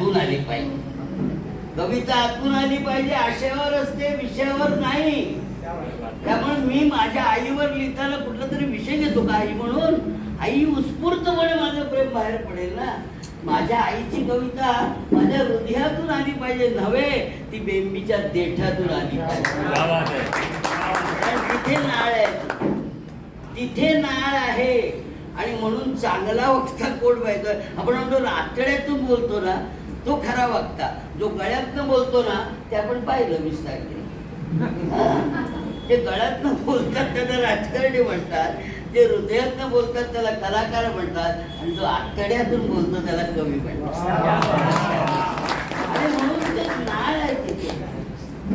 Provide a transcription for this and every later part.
आतून आली पाहिजे. कविता आतून आली पाहिजे आशयावर असते विषयावर नाही. त्यामुळे मी माझ्या आईवर लिहिताना कुठला तरी विषय घेतो का आई म्हणून? आई उत्स्फूर्तपणे माझं प्रेम बाहेर पडेल ना. माझ्या आईची कविता माझ्या हृदयातून आली पाहिजे नव्हे ती बेंबीच्या देठातून आली पाहिजे. तिथे नाळ आहे. तिथे नाळ आहे. आणि म्हणून चांगला वक्ता कोण पाहिजे? आपण म्हणतो रातड्यातून बोलतो ना तो खरा वागता जो गळ्यातनं बोलतो ना ते आपण पाहिलं वीस तारखेला ते गळ्यातनं बोलतात त्याला राजकारणी म्हणतात. जे हृदयातनं बोलतात त्याला कलाकार म्हणतात. आणि जो आतड्यातून बोलतो त्याला कवी म्हणतात. आणि म्हणून ते नाळ आहे तिथे.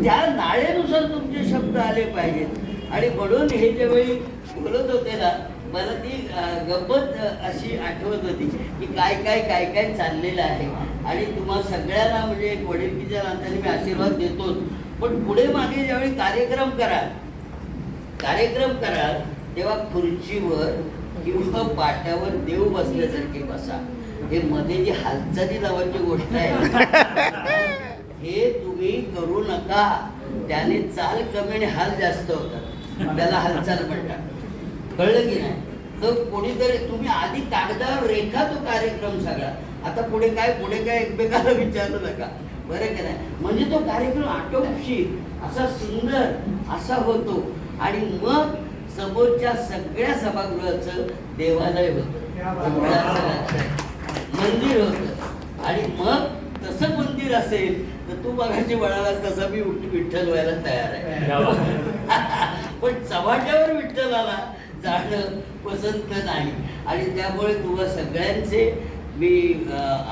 त्या नाळेनुसार तुमचे शब्द आले पाहिजेत. आणि म्हणून हे ज्यावेळी बोलत होते ना मला ती अं, गंमत अशी आठवत होती की काय काय काय काय चाललेलं आहे. आणि तुम्हा सगळ्यांना म्हणजे एक वडीलकीच्या नात्याने मी आशीर्वाद देतोच. पण पुढे मागे ज्यावेळी कार्यक्रम कराल कार्यक्रम कराल तेव्हा खुर्चीवर किंवा पाट्यावर देव बसल्यासारखे बसा. हे मध्ये जी हालचाली लावायची गोष्ट आहे. हे तुम्ही करू नका. त्याने चाल कमी आणि हाल जास्त होतात. त्याला हालचाल म्हणतात. कळलं की नाही? तर कोणीतरी तुम्ही आधी कागदावर रेखा तो कार्यक्रम सगळा आता पुढे काय पुढे काय एकमेकाला विचारू नका. बरं की नाही? म्हणजे तो कार्यक्रम आटोपशीर असा सुंदर असा होतो. आणि मग समोरच्या सगळ्या सभागृहाचं देवालय होतं. मंदिर होतं. आणि मग तसं मंदिर असेल तर तू बघायची म्हणालास तसं मी विठ्ठल व्हायला तयार आहे. पण चव्हाट्यावर विठ्ठलाला जाणं पसंत नाही. आणि त्यामुळे तुम्हा सगळ्यांचे मी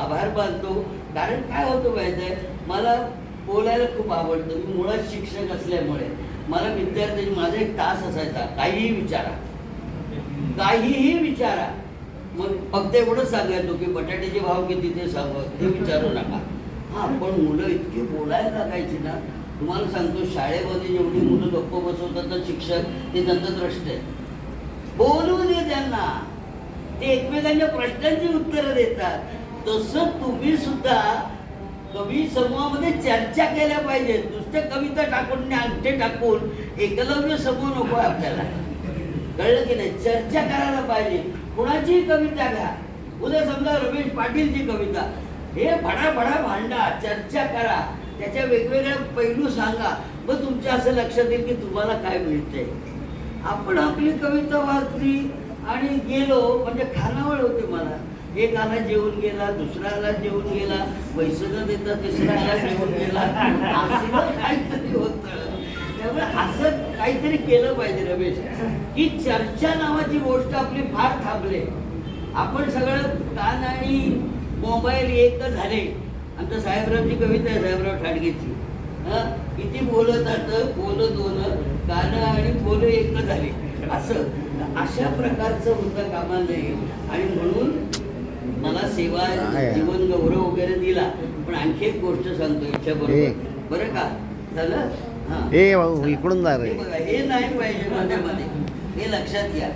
आभार मानतो. कारण काय होतं माहिती आहे मला बोलायला खूप आवडतं. मी मुळात शिक्षक असल्यामुळे. मला विद्यार्थ्यांनी माझा एक तास असायचा. काहीही विचारा. काहीही विचारा. मग फक्त एवढंच सांगायचो की बटाट्याचे भाव किती ते सांग. ते विचारू नका. हा पण मुलं इतकी बोलायला लागायची ना. तुम्हाला सांगतो शाळेमध्ये जेवढी मुलं गप्प बसवतात ना शिक्षक ते दंतद्रष्ट आहेत. आहे ना ते एकमेकांच्या प्रश्नांची उत्तरं देतात. तसं तुम्ही सुद्धा कवी समूहामध्ये चर्चा केल्या पाहिजे नुसत्या कविता टाकून आणि अंगठे टाकून एकलव्य समूह नको आपल्याला. कळलं की नाही? चर्चा करायला पाहिजे. कुणाचीही कविता घ्या. उद्या समजा रमेश पाटीलची कविता. हे भडा भडा भांडा चर्चा करा. त्याच्या वेगवेगळ्या पैलू सांगा. मग तुमच्या असं लक्षात येईल की तुम्हाला काय मिळतंय. आपण आपली कविता वाचली आणि गेलो म्हणजे खानावळ होते मला. एक आला जेवून गेला दुसरा आला जेवून गेला पैसे न देता तिसरा आला जेवून गेला. असं काहीतरी होत. त्यामुळे असं काहीतरी केलं पाहिजे रमेश. की चर्चा नावाची गोष्ट आपली फार थांबले. आपण सगळं कान आणि मोबाईल एक झाले. आमच्या साहेबरावची कविता आहे साहेबराव ठाडगेची किती बोलत जातं बोल दोन. कान आणि बोल एक झाले. असं. अशा प्रकारचं होतं कामा नये आणि म्हणून मला सेवा. जीवन गौरव वगैरे दिला. पण आणखी एक गोष्ट सांगतो इच्छा. बरोबर बरं का? झालं? हा. इकडून हे नाही पाहिजे मध्ये मध्ये. हे लक्षात घ्या.